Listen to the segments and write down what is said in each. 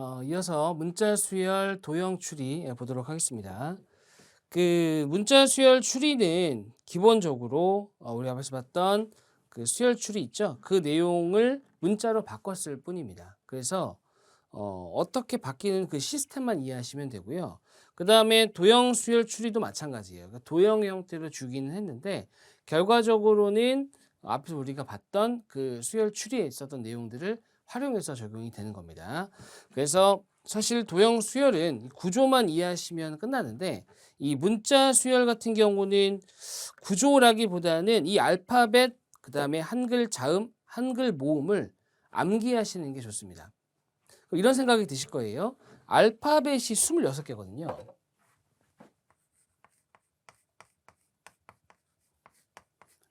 어, 이어서 문자 수열 도형 추리 해 보도록 하겠습니다. 그 문자 수열 추리는 기본적으로 어, 우리 앞에서 봤던 그 수열 추리 있죠? 그 내용을 문자로 바꿨을 뿐입니다. 그래서 어, 어떻게 바뀌는 그 시스템만 이해하시면 되고요. 그 다음에 도형 수열 추리도 마찬가지예요. 그러니까 도형 형태로 주기는 했는데 결과적으로는 앞에서 우리가 봤던 그 수열 추리에 있었던 내용들을 활용해서 적용이 되는 겁니다. 그래서 사실 도형 수열은 구조만 이해하시면 끝나는데 이 문자 수열 같은 경우는 구조라기보다는 이 알파벳 그 다음에 한글 자음, 한글 모음을 암기하시는 게 좋습니다. 이런 생각이 드실 거예요. 알파벳이 26개거든요.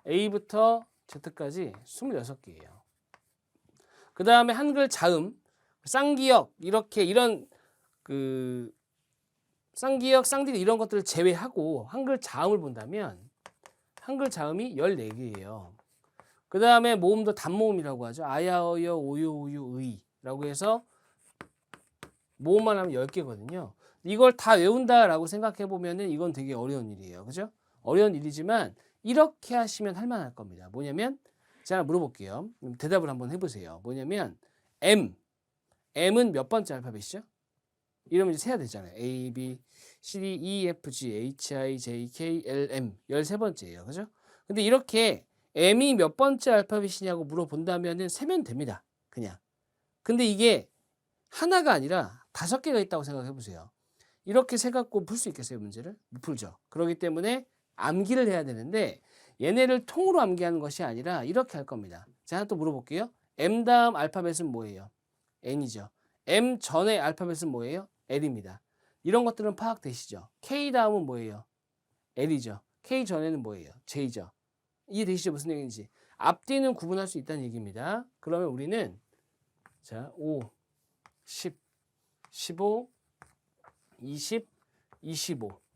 A부터 Z까지 26개예요. 그 다음에 한글 자음, 쌍기역 이렇게 이런 그 쌍기역, 쌍디귿 이런 것들을 제외하고 한글 자음을 본다면 한글 자음이 14개예요. 그 다음에 모음도 단모음이라고 하죠. 아야, 어여, 오요, 우유, 의라고 해서 모음만 하면 10개거든요. 이걸 다 외운다라고 생각해 보면은 이건 되게 어려운 일이에요. 그죠? 어려운 일이지만 이렇게 하시면 할 만할 겁니다. 뭐냐면 제가 물어볼게요. 대답을 한번 해보세요. 뭐냐면 M, M은 몇 번째 알파벳이죠? 이러면 이제 세야 되잖아요. A, B, C, D, E, F, G, H, I, J, K, L, M 13번째예요. 그죠? 근데 이렇게 M이 몇 번째 알파벳이냐고 물어본다면은 세면 됩니다. 그냥. 근데 이게 하나가 아니라 다섯 개가 있다고 생각해 보세요. 이렇게 세 갖고 풀 수 있겠어요, 문제를? 못 풀죠. 그렇기 때문에 암기를 해야 되는데 얘네를 통으로 암기하는 것이 아니라 이렇게 할 겁니다. 제가 또 물어볼게요. M 다음 알파벳은 뭐예요? N이죠. M 전의 알파벳은 뭐예요? L입니다. 이런 것들은 파악되시죠? K 다음은 뭐예요? L이죠. K 전에는 뭐예요? J죠. 이해되시죠? 무슨 얘기인지. 앞뒤는 구분할 수 있다는 얘기입니다. 그러면 우리는 자, 5, 10, 15, 20, 25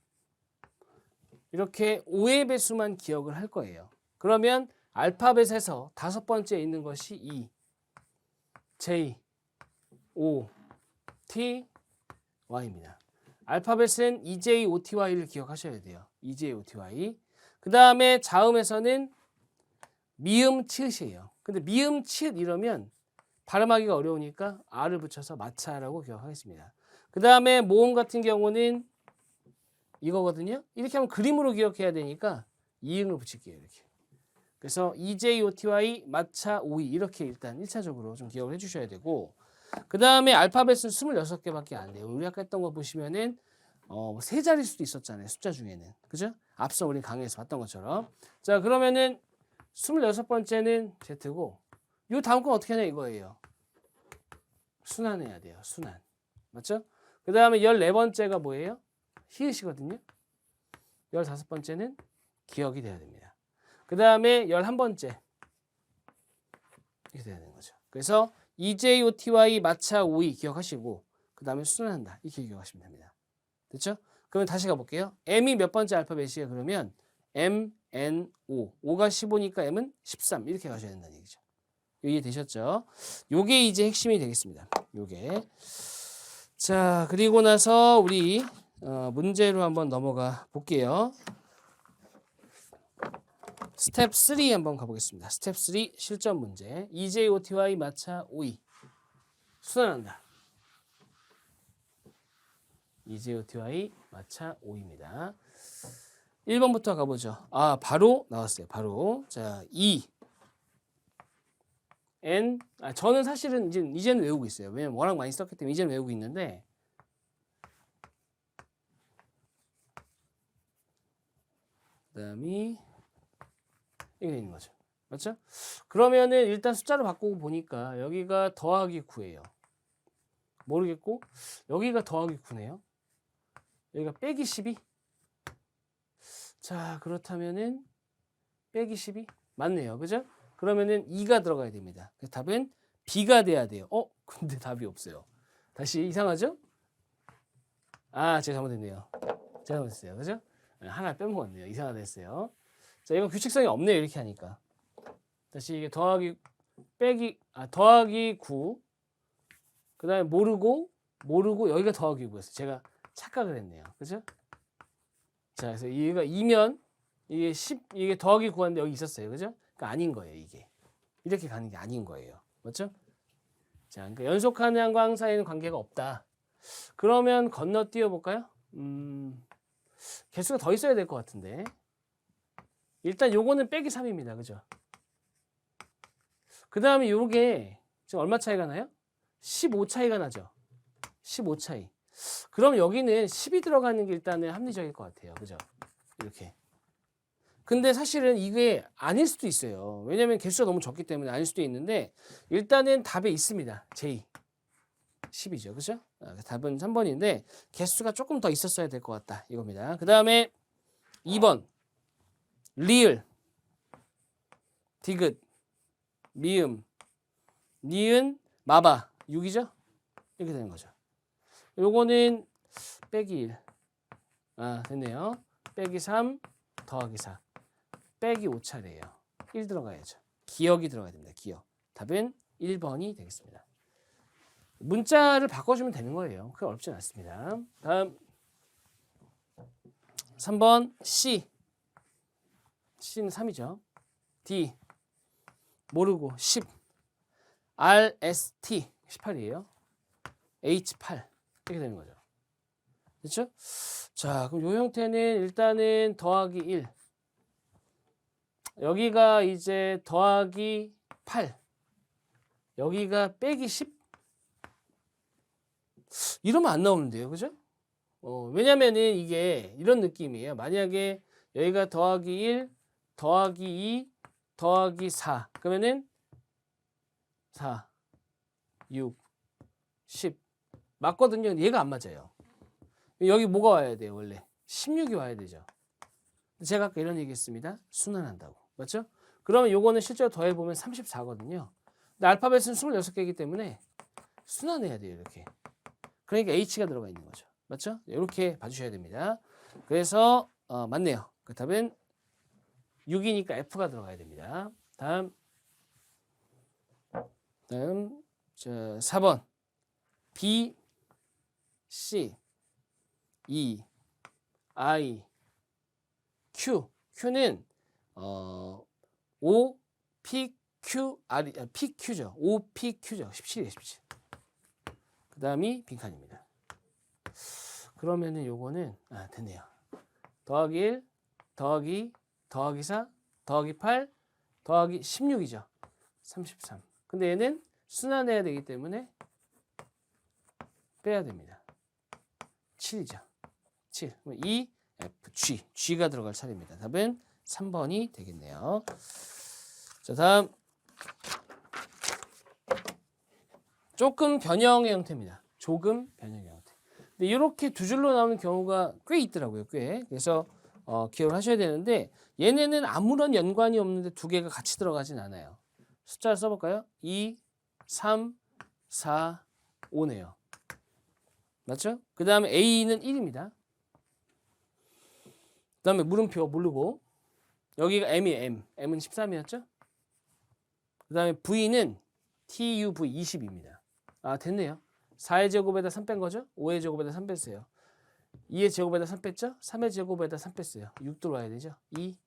이렇게 5의 배수만 기억을 할 거예요. 그러면 알파벳에서 다섯 번째 있는 것이 E, J, O, T, Y입니다. 알파벳은 EJ, OTY를 기억하셔야 돼요. EJ, OTY. 그 다음에 자음에서는 미음, 치읓이에요. 근데 미음, 치읓 이러면 발음하기가 어려우니까 R을 붙여서 마차라고 기억하겠습니다. 그 다음에 모음 같은 경우는 이거거든요. 이렇게 하면 그림으로 기억해야 되니까 이응을 붙일게요. 이렇게. 그래서 EJOTY, 마차, 오이 이렇게 일단 1차적으로 좀 기억을 해주셔야 되고 그 다음에 알파벳은 26개밖에 안 돼요. 우리 아까 했던 거 보시면은 어, 세 자리 수도 있었잖아요. 숫자 중에는. 그죠? 앞서 우리 강의에서 봤던 것처럼. 자, 그러면은 26번째는 Z고 요 다음 건 어떻게 하냐 이거예요. 순환해야 돼요. 순환. 맞죠? 그 다음에 14번째가 뭐예요? 히읗이거든요. 15번째는 기억이 돼야 됩니다. 그 다음에 11번째 이렇게 돼야 되는 거죠. 그래서 EJOTY 마차 오이 기억하시고 그 다음에 순환한다 이렇게 기억하시면 됩니다. 됐죠? 그러면 다시 가볼게요. M이 몇 번째 알파벳이에요? 그러면 M, N, O 5가 15니까 M은 13 이렇게 가셔야 된다는 얘기죠. 이해되셨죠? 요게 이제 핵심이 되겠습니다. 요게 자 그리고 나서 우리 어, 문제로 한번 넘어가 볼게요. 스텝 3 한번 가보겠습니다. 스텝 3 실전 문제. EJOTY 마차 OE 순환한다. EJOTY 마차 OE입니다. 1번부터 가보죠. 아 바로 나왔어요. 바로 자 E N 아 저는 사실은 이제 이제는 외우고 있어요. 왜냐면 워낙 많이 썼기 때문에 이제는 외우고 있는데 그다음이 이게 있는 거죠. 맞죠? 그러면은 일단 숫자를 바꾸고 보니까 여기가 더하기 9예요. 모르겠고 여기가 더하기 9네요. 여기가 빼기 12. 자 그렇다면은 빼기 12 맞네요. 그죠? 그러면은 2가 들어가야 됩니다. 그래서 답은 B가 돼야 돼요. 어? 근데 답이 없어요. 다시 이상하죠? 아 제가 잘못했네요. 제가 잘못했어요. 그죠? 네, 하나 빼먹었네요. 이상하다 했어요. 자, 이건 규칙성이 없네요. 이렇게 하니까. 다시 이게 더하기 빼기 아 더하기 9. 그 다음에 모르고 모르고 여기가 더하기 9였어요. 제가 착각을 했네요. 그죠? 자, 그래서 얘가 2면 이게 10 이게 더하기 9인데 여기 있었어요. 그죠? 그러니까 아닌 거예요, 이게. 이렇게 가는 게 아닌 거예요. 맞죠? 자, 그러니까 연속하는 항과 항 사이에는 관계가 없다. 그러면 건너뛰어 볼까요? 음. 개수가 더 있어야 될 것 같은데. 일단 요거는 빼기 3입니다. 그죠? 그 다음에 요게 지금 얼마 차이가 나요? 15 차이가 나죠? 15 차이. 그럼 여기는 10이 들어가는 게 일단은 합리적일 것 같아요. 그죠? 이렇게. 근데 사실은 이게 아닐 수도 있어요. 왜냐면 개수가 너무 적기 때문에 아닐 수도 있는데 일단은 답에 있습니다. J. 10이죠. 그죠? 아, 답은 3번인데 개수가 조금 더 있었어야 될 것 같다. 이겁니다. 그 다음에 2번. 리을. 디귿. 미음. 니은. 마바. 6이죠? 이렇게 되는 거죠. 요거는 빼기 1. 아, 됐네요. 빼기 3 더하기 4. 빼기 5차례예요. 1 들어가야죠. 기억이 들어가야 됩니다. 기억. 답은 1번이 되겠습니다. 문자를 바꿔주면 되는 거예요. 그게 어렵진 않습니다. 다음 3번 C. C는 3이죠. D. 모르고 10. RST 18이에요. H8 이렇게 되는 거죠. 그렇죠? 자, 그럼 요 형태는 일단은 더하기 1. 여기가 이제 더하기 8. 여기가 빼기 10. 이러면 안 나오는데요. 그죠? 어, 왜냐면은 이게 이런 느낌이에요. 만약에 여기가 더하기 1, 더하기 2, 더하기 4. 그러면은 4, 6, 10. 맞거든요. 얘가 안 맞아요. 여기 뭐가 와야 돼요, 원래? 16이 와야 되죠. 제가 아까 이런 얘기 했습니다. 순환한다고. 맞죠? 그러면 요거는 실제로 더해보면 34거든요. 근데 알파벳은 26개이기 때문에 순환해야 돼요, 이렇게. 그러니까 H가 들어가 있는 거죠. 맞죠? 이렇게 봐주셔야 됩니다. 그래서 어, 맞네요. 그 답은 6이니까 F가 들어가야 됩니다. 다음 다음 자, 4번 B C E I Q Q는 어 O P Q R 아, P Q죠. O P Q죠. 17이에요, 17. 그다음이 빈칸입니다. 그러면은 요거는 아, 됐네요. 더하기 1 더하기 더하기 4 더하기 8 더하기 16이죠. 33. 근데 얘는 순환해야 되기 때문에 빼야 됩니다. 7이죠. 7. 그럼 E, F, G. G가 들어갈 차례입니다. 답은 3번이 되겠네요. 자, 다음. 조금 변형의 형태입니다. 조금 변형의 형태. 근데 이렇게 두 줄로 나오는 경우가 꽤 있더라고요. 꽤. 그래서 어, 기억을 하셔야 되는데 얘네는 아무런 연관이 없는데 두 개가 같이 들어가진 않아요. 숫자를 써볼까요? 2, 3, 4, 5네요. 맞죠? 그 다음에 A는 1입니다. 그 다음에 물음표 모르고 여기가 M이 M. M은 13이었죠? 그 다음에 V는 TUV 20입니다. 아 됐네요. 4의 제곱에다 3 뺀 거죠? 5의 제곱에다 3 뺐어요. 2의 제곱에다 3 뺐죠? 3의 제곱에다 3 뺐어요. 6 들어와야 되죠? 2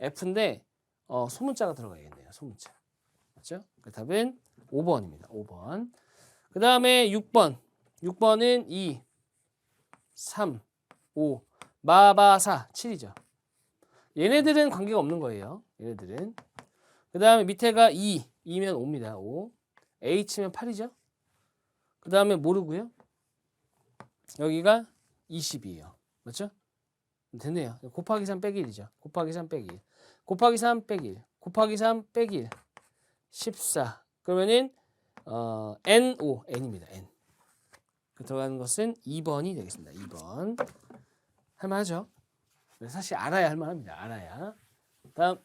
F인데 어, 소문자가 들어가야겠네요. 소문자. 맞죠? 그 답은 5번입니다. 5번. 그 다음에 6번. 6번은 2, 3, 5, 마바사 7이죠. 얘네들은 관계가 없는 거예요. 얘네들은. 그 다음에 밑에가 2, 2면 5입니다. 5. H면 8이죠. 그 다음에 모르고요. 여기가 20이에요. 맞죠? 됐네요. 곱하기 3 빼기 1이죠. 곱하기 3 빼기 1. 곱하기 3 빼기 1. 곱하기 3 빼기 1. 14. 그러면은 어, NO, N입니다. N. 그 들어가는 것은 2번이 되겠습니다. 2번. 할만하죠? 사실 알아야 할만합니다. 알아야. 다음.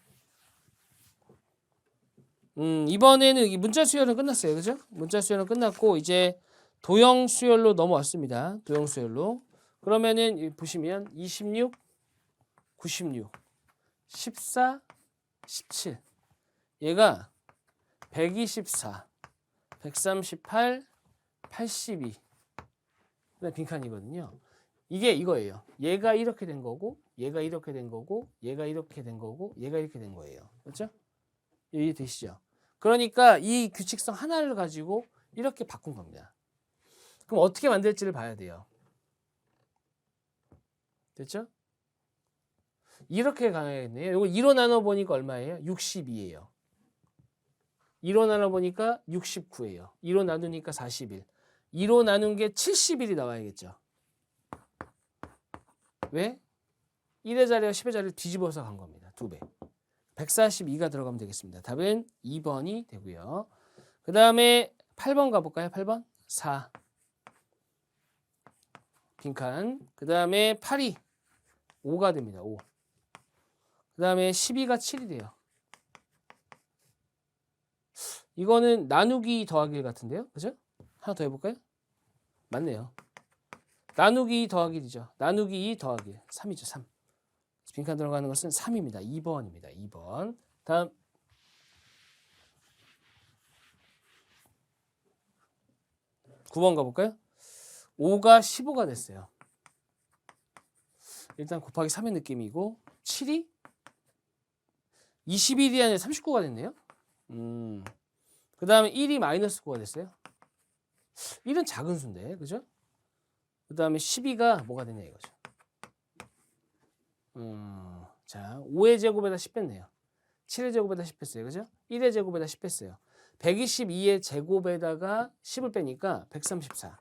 음, 이번에는 이 문자 수열은 끝났어요. 그죠? 문자 수열은 끝났고 이제 도형 수열로 넘어왔습니다. 도형 수열로. 그러면은 이 보시면 26, 96, 14, 17. 얘가 124, 138, 82, 그다음 빈칸이거든요. 이게 이거예요. 얘가 이렇게 된 거고, 얘가 이렇게 된 거고, 얘가 이렇게 된 거고, 얘가 이렇게 된 거예요. 그렇죠? 이해 되시죠? 그러니까 이 규칙성 하나를 가지고 이렇게 바꾼 겁니다. 그럼 어떻게 만들지를 봐야 돼요. 됐죠? 이렇게 가야겠네요. 이거 2로 나눠 보니까 얼마예요? 62예요. 2로 나눠 보니까 69예요. 2로 나누니까 41. 2로 나눈 게 71이 나와야겠죠. 왜? 1의 자리와 10의 자리를 뒤집어서 간 겁니다. 두 배. 142가 들어가면 되겠습니다. 답은 2번이 되고요. 그 다음에 8번 가볼까요? 8번 4 빈칸 그 다음에 8이 5가 됩니다. 5 그 다음에 12가 7이 돼요. 이거는 나누기 더하기 같은데요. 그죠? 하나 더 해볼까요? 맞네요. 나누기 더하기 1이죠. 나누기 2 더하기 1. 3이죠. 3. 빈칸 들어가는 것은 3입니다. 2번입니다. 2번. 다음 9번 가볼까요? 5가 15가 됐어요. 일단 곱하기 3의 느낌이고 7이 21이 아니라 39가 됐네요. 음. 그 다음에 1이 마이너스 9가 됐어요. 1은 작은 수인데, 그죠? 그 다음에 12가 뭐가 되냐 이거죠. 음, 자, 5의 제곱에다 10 뺐네요. 7의 제곱에다 10 뺐어요. 그죠? 1의 제곱에다 10 뺐어요. 122의 제곱에다가 10을 빼니까 134.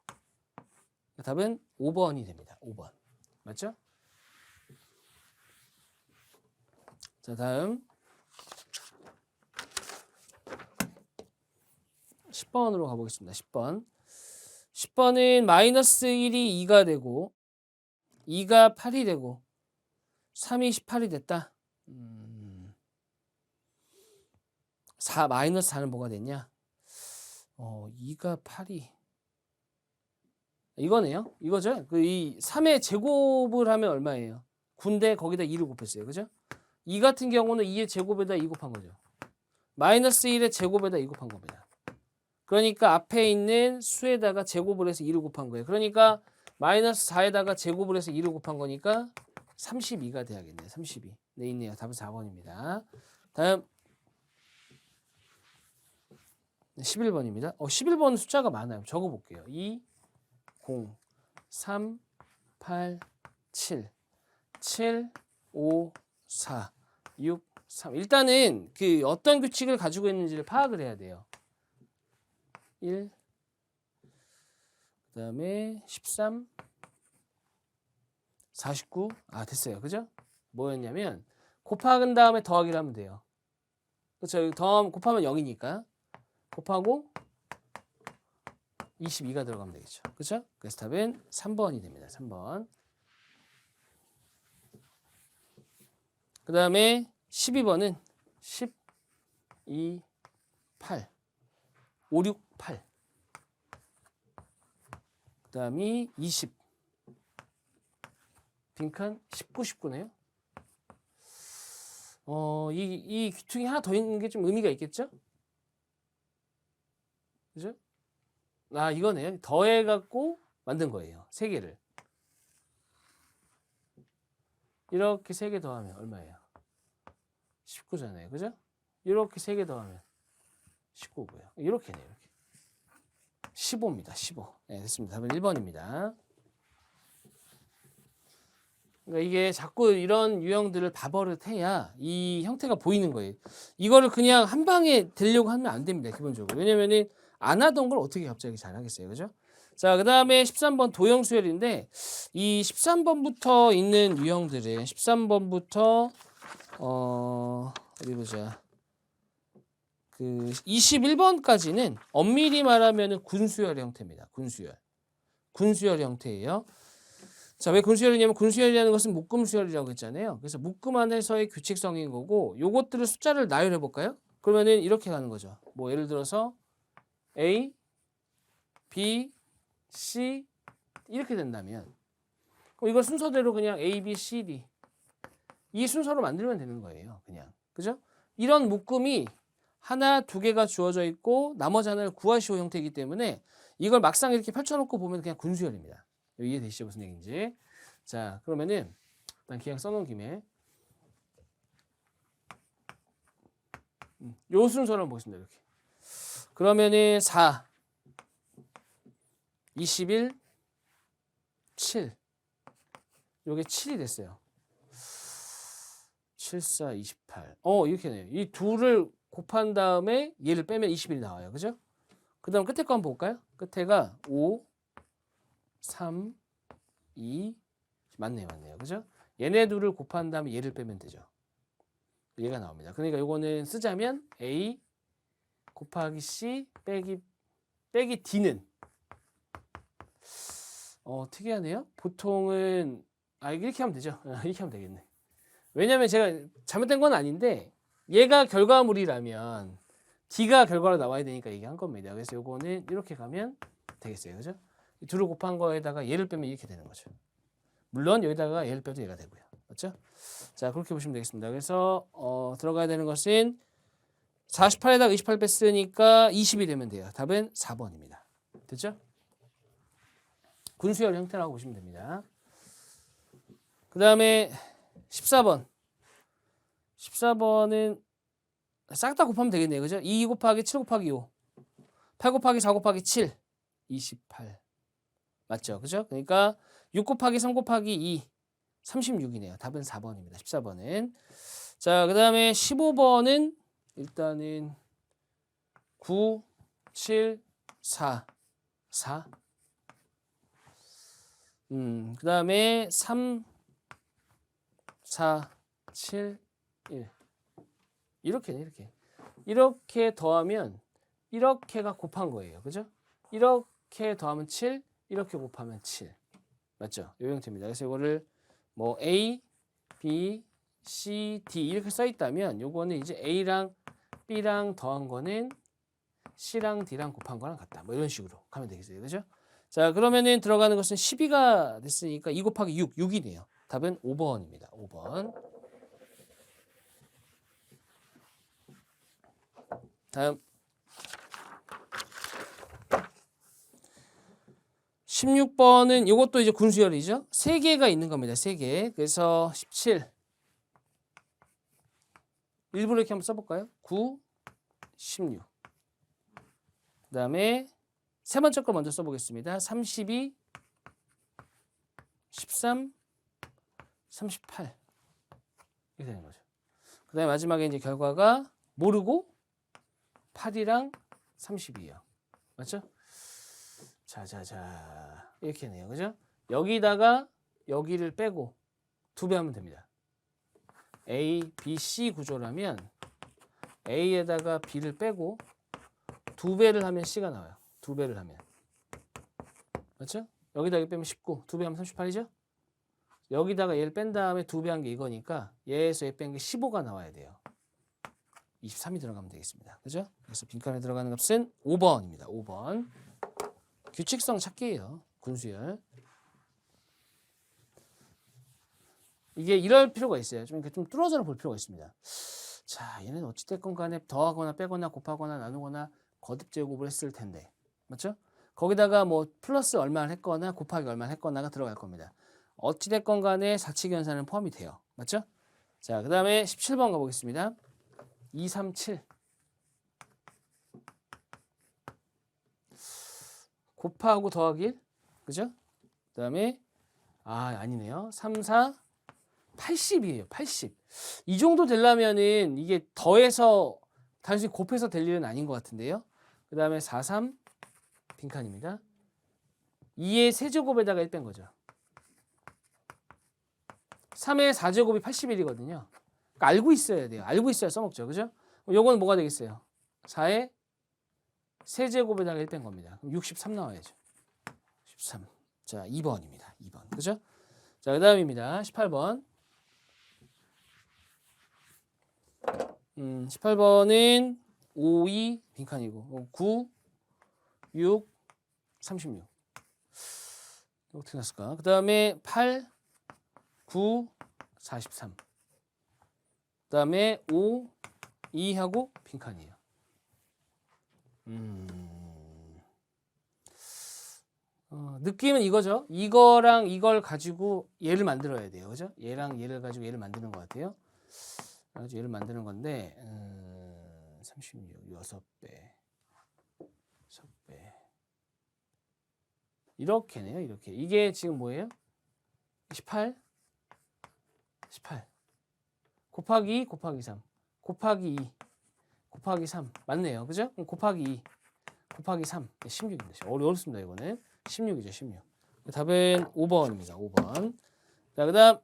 답은 5번이 됩니다. 5번. 맞죠? 자, 다음 10번으로 가보겠습니다. 10번. 10번은 마이너스 1이 2가 되고 2가 8이 되고 3이 18이 됐다. 음. 4 마이너스 4는 뭐가 됐냐? 어, 2가 8이 이거네요. 이거죠. 그 이 3의 제곱을 하면 얼마예요? 군데 거기다 2를 곱했어요. 그죠? 2 같은 경우는 2의 제곱에다 2 곱한 거죠. 마이너스 1의 제곱에다 2 곱한 겁니다. 그러니까 앞에 있는 수에다가 제곱을 해서 2를 곱한 거예요. 그러니까 마이너스 4에다가 제곱을 해서 2를 곱한 거니까 32가 돼야겠네요. 32. 네, 있네요. 답은 4번입니다. 다음 11번입니다. 어, 11번 숫자가 많아요. 적어 볼게요. 2, 0, 3, 8, 7, 7, 5, 4, 6, 3. 일단은 그 어떤 규칙을 가지고 있는지를 파악을 해야 돼요. 1, 그 다음에 13, 49. 아, 됐어요. 그죠? 뭐였냐면, 곱하은 다음에 더하기를 하면 돼요. 그렇죠? 더하면 곱하면 0이니까. 곱하고 22가 들어가면 되겠죠. 그렇죠? 그래서 답은 3번이 됩니다. 3번. 그 다음에 12번은 10, 2, 8. 5, 6, 8. 그 다음이 20. 빈칸 19, 19네요. 어, 이, 이 귀퉁이 하나 더 있는 게 좀 의미가 있겠죠? 그죠? 아, 이거네요. 더해 갖고 만든 거예요. 세 개를. 이렇게 세 개 더하면 얼마예요? 19잖아요. 그죠? 이렇게 세 개 더하면 19고요. 이렇게네요. 이렇게. 15입니다. 15. 네, 됐습니다. 답은 1번입니다. 그러니까 이게 자꾸 이런 유형들을 봐버릇해야 이 형태가 보이는 거예요. 이거를 그냥 한 방에 되려고 하면 안 됩니다. 기본적으로. 왜냐면은 안 하던 걸 어떻게 갑자기 잘 하겠어요. 그죠? 자, 그 다음에 13번 도형 수열인데 이 13번부터 있는 유형들은 13번부터 어, 어디 보자. 그 21번까지는 엄밀히 말하면 군수열 형태입니다. 군수열. 군수열 형태예요. 자, 왜 군수열이냐면 군수열이라는 것은 묶음수열이라고 했잖아요. 그래서 묶음 안에서의 규칙성인 거고 요것들을 숫자를 나열해 볼까요? 그러면은 이렇게 가는 거죠. 뭐 예를 들어서 A, B, C 이렇게 된다면 그럼 이걸 순서대로 그냥 A, B, C, D 이 순서로 만들면 되는 거예요. 그냥. 그죠? 이런 묶음이 하나, 두 개가 주어져 있고 나머지 하나를 구하시오 형태이기 때문에 이걸 막상 이렇게 펼쳐놓고 보면 그냥 군수열입니다. 이해되시죠? 무슨 얘기인지. 자, 그러면은 일단 그냥 써놓은 김에 음, 요 순서를 보겠습니다. 이렇게. 그러면은 4, 21, 7. 요게 7이 됐어요. 7, 4, 28. 어, 이렇게 네요. 이 둘을 곱한 다음에 얘를 빼면 21이 나와요. 그죠? 그 다음 끝에 거 한번 볼까요? 끝에가 5, 3, 2. 맞네요, 맞네요. 그죠? 얘네 둘을 곱한 다음에 얘를 빼면 되죠. 얘가 나옵니다. 그러니까 요거는 쓰자면 A 곱하기 C 빼기 빼기 D는 어 특이하네요. 보통은 아 이렇게 하면 되죠. 이렇게 하면 되겠네. 왜냐면 제가 잘못된 건 아닌데 얘가 결과물이라면 D가 결과로 나와야 되니까 얘기한 겁니다. 그래서 요거는 이렇게 가면 되겠어요. 그죠? 이 둘을 곱한 거에다가 얘를 빼면 이렇게 되는 거죠. 물론 여기다가 얘를 빼도 얘가 되고요. 맞죠? 자, 그렇게 보시면 되겠습니다. 그래서 어, 들어가야 되는 것은 48에다가 28 뺐으니까 20이 되면 돼요. 답은 4번입니다. 됐죠? 군수열 형태라고 보시면 됩니다. 그 다음에 14번. 14번은 싹 다 곱하면 되겠네요. 그죠? 2 곱하기 7 곱하기 5. 8 곱하기 4 곱하기 7. 28. 맞죠? 그죠? 그러니까 6 곱하기 3 곱하기 2. 36이네요. 답은 4번입니다. 14번은. 자, 그 다음에 15번은 일단은 9, 7, 4. 4. 음, 그 다음에 3, 4, 7, 1. 이렇게네, 이렇게. 이렇게 더하면 이렇게가 곱한 거예요. 그죠? 이렇게 더하면 7, 이렇게 곱하면 7. 맞죠? 요 형태입니다. 그래서 이거를 뭐 A, B, C, D 이렇게 써 있다면 요거는 이제 A랑 B랑 더한 거는 C랑 D랑 곱한 거랑 같다. 뭐 이런 식으로 가면 되겠어요. 그죠? 자, 그러면은 들어가는 것은 12가 됐으니까 2 곱하기 6, 6이네요. 답은 5번입니다. 5번. 다음 16번은 이것도 이제 군수열이죠. 세 개가 있는 겁니다. 세 개. 그래서 17. 일부러 이렇게 한번 써볼까요? 9, 16. 그 다음에 세 번째 거 먼저 써보겠습니다. 32, 13, 38. 이렇게 되는 거죠. 그 다음에 마지막에 이제 결과가 모르고 8이랑 30이에요. 맞죠? 자자자 이렇게 네요 그죠? 여기다가 여기를 빼고 두 배 하면 됩니다. A, B, C 구조라면 A에다가 B를 빼고 두 배를 하면 C가 나와요. 두 배를 하면 맞죠? 여기다 여기 빼면 19, 두 배 하면 38이죠? 여기다가 얘를 뺀 다음에 두 배 한 게 이거니까 얘에서 얘 뺀 게 15가 나와야 돼요. 23이 들어가면 되겠습니다. 그죠? 그래서 빈칸에 들어가는 값은 5번입니다. 5번. 규칙성 찾기예요. 군수열. 이게 이럴 필요가 있어요. 좀 이렇게 좀 뚫어져 볼 필요가 있습니다. 자, 얘는 어찌됐건 간에 더하거나 빼거나 곱하거나 나누거나 거듭 제곱을 했을 텐데. 맞죠? 거기다가 뭐 플러스 얼마를 했거나 곱하기 얼마를 했거나가 들어갈 겁니다. 어찌됐건 간에 사칙 연산은 포함이 돼요. 맞죠? 자, 그 다음에 17번 가보겠습니다. 2, 3, 7. 곱하고 더하기 1. 그죠? 그 다음에 아 아니네요. 3, 4, 80이에요. 80. 이 정도 되려면은 이게 더해서 단순히 곱해서 될 일은 아닌 것 같은데요. 그 다음에 4, 3 빈칸입니다. 2의 세제곱에다가 1 뺀 거죠. 3의 4제곱이 81이거든요. 그러니까 알고 있어야 돼요. 알고 있어야 써먹죠. 그죠? 요거는 뭐가 되겠어요? 4의 세제곱에다가 1 뺀 겁니다. 그럼 63 나와야죠. 13. 자, 2번입니다. 2번. 그죠? 자, 그 다음입니다. 18번. 음, 18번은 5, 2 빈칸이고 9, 6, 36. 어떻게 났을까? 그 다음에 8, 9, 43. 그 다음에 5, 2하고 빈칸이에요. 음. 어, 느낌은 이거죠. 이거랑 이걸 가지고 얘를 만들어야 돼요. 그죠? 얘랑 얘를 가지고 얘를 만드는 것 같아요. 그래가지고 얘를 만드는 건데 음, 36, 6배, 6배 이렇게네요. 이렇게. 이게 지금 뭐예요? 18? 18 곱하기 2 곱하기 3 곱하기 2 곱하기 3 맞네요. 그죠? 곱하기 2 곱하기 3 16입니다. 어려- 어렵습니다. 이거는 16이죠. 16 답은 5번입니다. 5번 자, 그 다음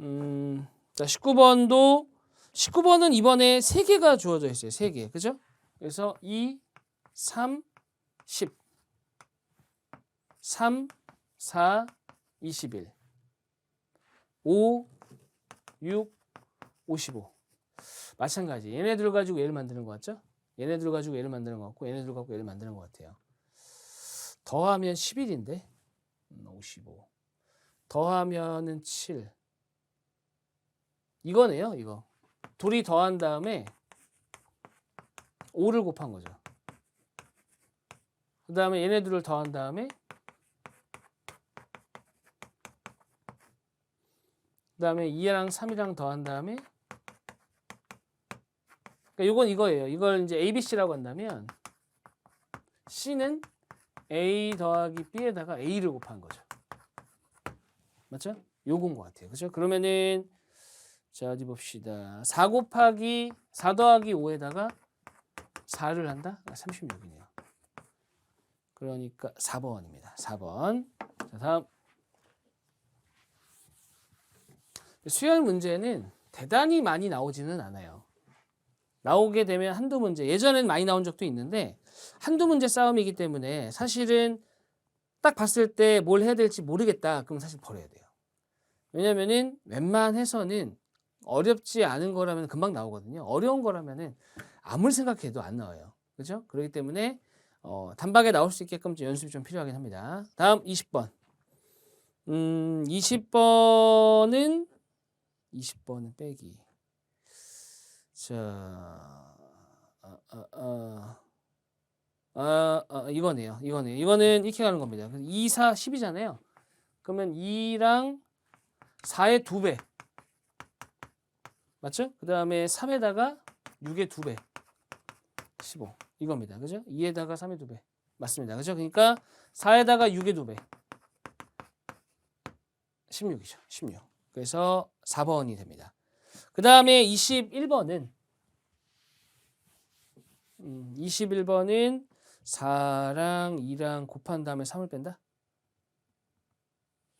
음, 자, 19번도 19번은 이번에 3개가 주어져 있어요. 3개. 그죠? 그래서 2, 3, 10 3, 4, 21 5, 6, 55 마찬가지 얘네들 가지고 얘를 만드는 것 같죠? 얘네들 가지고 얘를 만드는 것 같고 얘네들 가지고 얘를 만드는 것 같아요 더하면 11인데 55 더하면은 7 이거네요 이거 둘이 더한 다음에 5를 곱한 거죠 그 다음에 얘네들을 더한 다음에 그 다음에 2랑 3이랑 더한 다음에 그러니까 이건 이거예요. 이걸 이제 ABC라고 한다면 C는 A 더하기 B에다가 A를 곱한 거죠. 맞죠? 요건 것 같아요. 그죠? 그러면은 자 어디 봅시다. 4 곱하기 4 더하기 5에다가 4를 한다? 36이네요. 그러니까 4번입니다. 4번. 자, 다음. 수열 문제는 대단히 많이 나오지는 않아요. 나오게 되면 한두 문제, 예전엔 많이 나온 적도 있는데 한두 문제 싸움이기 때문에 사실은 딱 봤을 때 뭘 해야 될지 모르겠다. 그럼 사실 버려야 돼요. 왜냐면은 웬만해서는 어렵지 않은 거라면 금방 나오거든요. 어려운 거라면은 아무리 생각해도 안 나와요. 그죠? 그렇기 때문에 어, 단박에 나올 수 있게끔 좀 연습이 좀 필요하긴 합니다. 다음 20번. 음, 20번은 20번은 빼기. 자, 아, 아, 아, 아, 아, 이거네요. 이거네요. 이거는 이렇게 가는 겁니다. 2, 4, 10이잖아요. 그러면 2랑 4의 2배. 맞죠? 그 다음에 3에다가 6의 2배. 15. 이겁니다. 그죠? 2에다가 3의 2배. 맞습니다. 그죠? 그러니까 4에다가 6의 2배. 16이죠. 16. 그래서 4번이 됩니다. 그 다음에 21번은 음, 21번은 4랑 2랑 곱한 다음에 3을 뺀다.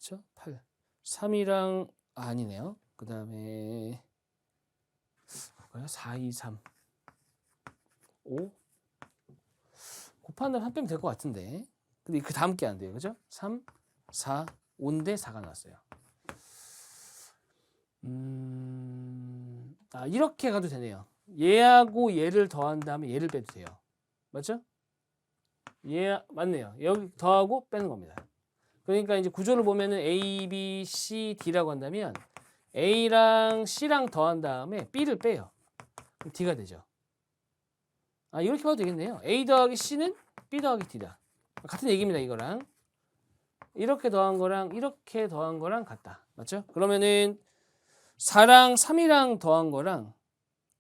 그렇죠? 8. 3이랑 아, 아니네요. 그 다음에 볼까요? 4, 2, 3, 5 곱한 다음에 3 빼면 될 것 같은데 근데 그 다음 게 안 돼요. 그죠? 3, 4, 5인데 4가 나왔어요. 음, 아, 이렇게 가도 되네요. 얘하고 얘를 더한 다음에 얘를 빼도 돼요. 맞죠? 얘, 맞네요. 여기 더하고 빼는 겁니다. 그러니까 이제 구조를 보면은 A, B, C, D라고 한다면 A랑 C랑 더한 다음에 B를 빼요. 그럼 D가 되죠. 아, 이렇게 봐도 되겠네요. A 더하기 C는 B 더하기 D다. 같은 얘기입니다, 이거랑. 이렇게 더한 거랑 이렇게 더한 거랑 같다. 맞죠? 그러면은 4랑 3이랑 더한 거랑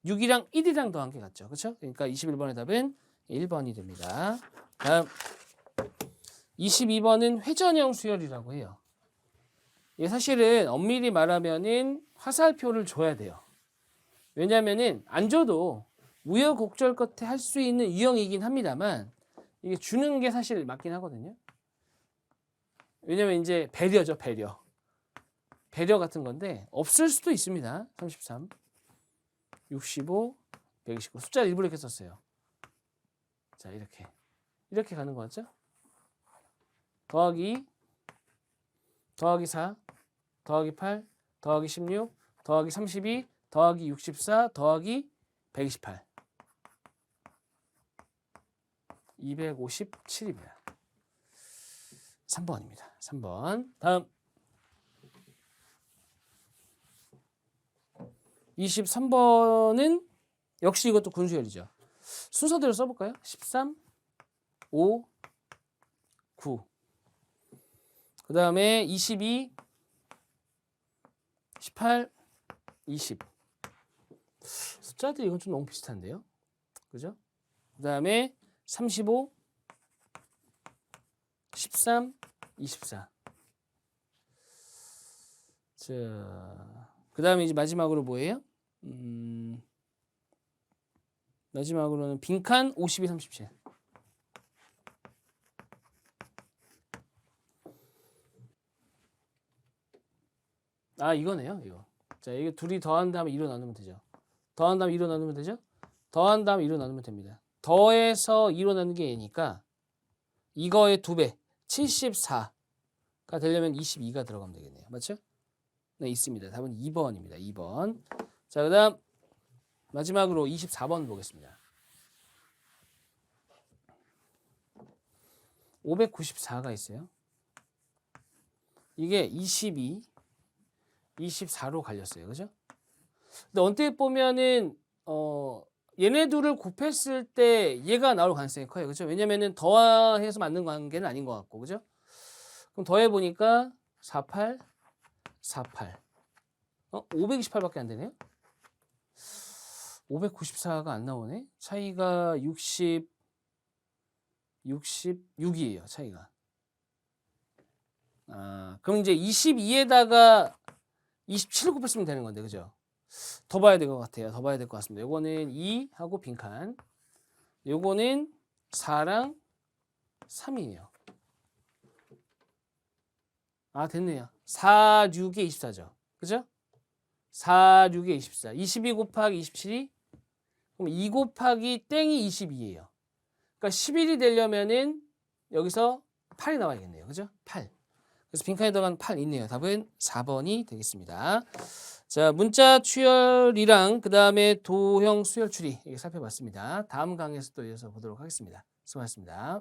6이랑 1이랑 더한 게 같죠. 그렇죠? 그러니까 21번의 답은 1번이 됩니다. 다음 22번은 회전형 수열이라고 해요. 이게 사실은 엄밀히 말하면은 화살표를 줘야 돼요. 왜냐면은 안 줘도 우여곡절 끝에 할 수 있는 유형이긴 합니다만 이게 주는 게 사실 맞긴 하거든요. 왜냐면 이제 배려죠, 배려. 배려 같은 건데 없을 수도 있습니다. 33, 65, 129 숫자를 일부러 이렇게 썼어요. 자 이렇게 이렇게 가는 거 같죠? 더하기 더하기 4 더하기 8 더하기 16 더하기 32 더하기 64 더하기 128 257입니다. 3번입니다. 3번 다음 23번은 역시 이것도 군수열이죠. 순서대로 써볼까요? 13, 5, 9. 그 다음에 22, 18, 20. 숫자들 이건 좀 너무 비슷한데요? 그죠? 그 다음에 35, 13, 24. 자, 그 다음에 이제 마지막으로 뭐예요? 음, 마지막으로는 빈칸 52, 37. 아 이거네요 이거 자 이게 둘이 더한 다음에 2로 나누면 되죠 더한 다음에 2로 나누면 되죠? 더한 다음에 2로 나누면 됩니다. 더해서 2로 나누는 게 얘니까 이거의 두배 74가 되려면 22가 들어가면 되겠네요. 맞죠? 네 있습니다. 답은 2번입니다. 2번. 자 그 다음 마지막으로 24번 보겠습니다. 594가 있어요. 이게 22 24로 갈렸어요. 그죠? 근데 언뜻 보면은 어 얘네 둘을 곱했을 때 얘가 나올 가능성이 커요. 그죠? 왜냐면은 더해서 맞는 관계는 아닌 것 같고. 그죠? 그럼 더해 보니까 48 48 어? 528밖에 안 되네요. 594가 안 나오네. 차이가 60 66이에요. 차이가. 아, 그럼 이제 22에다가 27을 곱했으면 되는 건데, 그죠? 더 봐야 될 것 같아요. 더 봐야 될 것 같습니다. 요거는 2하고 빈칸. 요거는 4랑 3이에요. 아, 됐네요. 4, 6에 24죠. 그죠? 4, 6에 24. 22 곱하기 27이? 그럼 2 곱하기 땡이 22예요. 그러니까 11이 되려면은 여기서 8이 나와야겠네요. 그죠? 8. 그래서 빈칸에 들어간 8 있네요. 답은 4번이 되겠습니다. 자, 문자 추열이랑 그 다음에 도형 수열 추리 이렇게 살펴봤습니다. 다음 강의에서 또 이어서 보도록 하겠습니다. 수고하셨습니다.